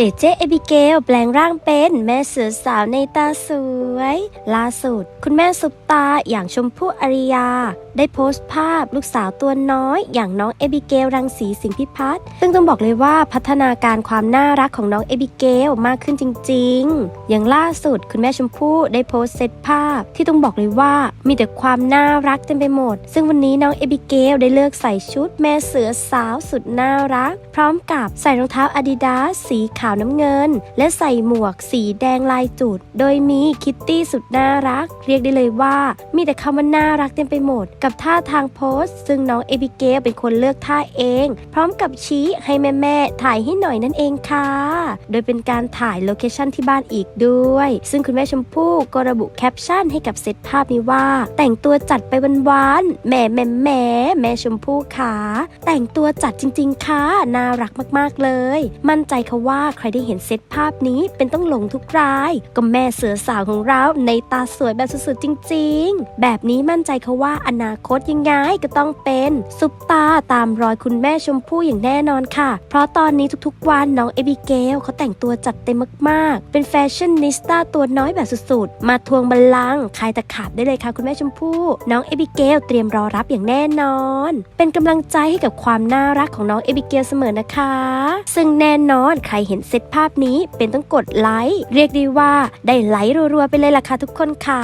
เจเจเอบิเกลแปลงร่างเป็นแม่เสือสาวในตาสวย ล่าสุด คุณแม่สุปตาอย่างชมพู่อริยา ได้โพสต์ภาพลูกสาวตัวน้อย อย่างน้องเอบิเกลรังสีสิงพิพัฒน์ซึ่งต้องบอกเลยว่าพัฒนาการความน่ารักของน้องเอบิเกลมากขึ้นจริง ๆ อย่างล่าสุดคุณแม่ชมพู่ได้โพสต์เซตภาพ ที่ต้องบอกเลยว่ามีแต่ความน่ารักเต็มไปหมด ซึ่งวันนี้น้องเอบิเกลได้เลือกใส่ชุดแม่เสือสาวสุดน่ารัก พร้อมกับใส่รองเท้าอาดิดาสสีขาวน้ำเงิน และใส่หมวกสีแดงลายจุด โดยมีคิตตี้สุดน่ารัก เรียกได้เลยว่า มีแต่คำว่าน่ารักเต็มไปหมด กับท่าทางโพสซึ่งน้องเอบิเกลเป็นคนเลือกท่าเอง พร้อมกับชี้ให้แม่ๆถ่ายให้หน่อยนั่นเองค่ะ โดยเป็นการถ่ายโลเคชั่นที่บ้านอีกด้วย ซึ่งคุณแม่ชมพู่ก็ระบุแคปชั่นให้กับเซตภาพนี้ว่า แต่งตัวจัดไปหวานๆแหม่แหม่แหม่แม่ชมพู่ขาแต่งตัวจัดจริง ๆค่ะน่ารักมากๆเลย มั่นใจค่ะว่าใครได้เห็นเซตภาพนี้เป็นต้องหลงทุกราย ก็แม่เสือสาวของเราในตาสวยแบบสุดๆจริง ๆ แบบนี้มั่นใจค่ะว่าอนาคตยังไงก็ต้องเป็นซุปตาตามรอยคุณแม่ชมพู่อย่างแน่นอนค่ะ เพราะตอนนี้ทุกๆวันน้องเอบิเกลเขาแต่งตัวจัดเต็มมากๆ เป็นแฟชั่นนิสต้าตัวน้อยแบบสุดๆ มาทวงบัลลังก์ใครตะขาบได้เลยค่ะคุณแม่ชมพู่น้องเอบิเกลเตรียมรอรับอย่างแน่นอน เป็นกำลังใจให้กับความน่ารักของน้องเอบิเกลเสมอนะคะ ซึ่งแน่นอนใครเห็นเซตภาพนี้เป็นต้องกดไลค์เรียกได้ว่าได้ไลค์รัวๆไปเลยล่ะค่ะทุกคนค่ะ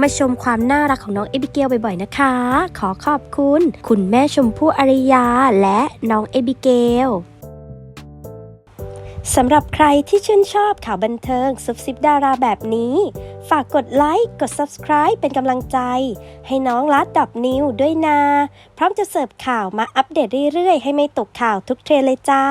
มาชมความน่ารักของน้องเอบิเกลบ่อยๆนะคะ ขอขอบคุณ คุณแม่ชมพู่อริยาและน้องเอบิเกลสำหรับใครที่ชื่นชอบข่าวบันเทิงซุบซิบดาราแบบนี้ ฝากกดไลค์ กด Subscribe เป็นกำลังใจ ให้น้องลัดดอบนิวด้วยนะพร้อมจะเสิร์ฟข่าวมาอัปเดตเรื่อยๆ ให้ไม่ตกข่าวทุกเทรนเลยจ้า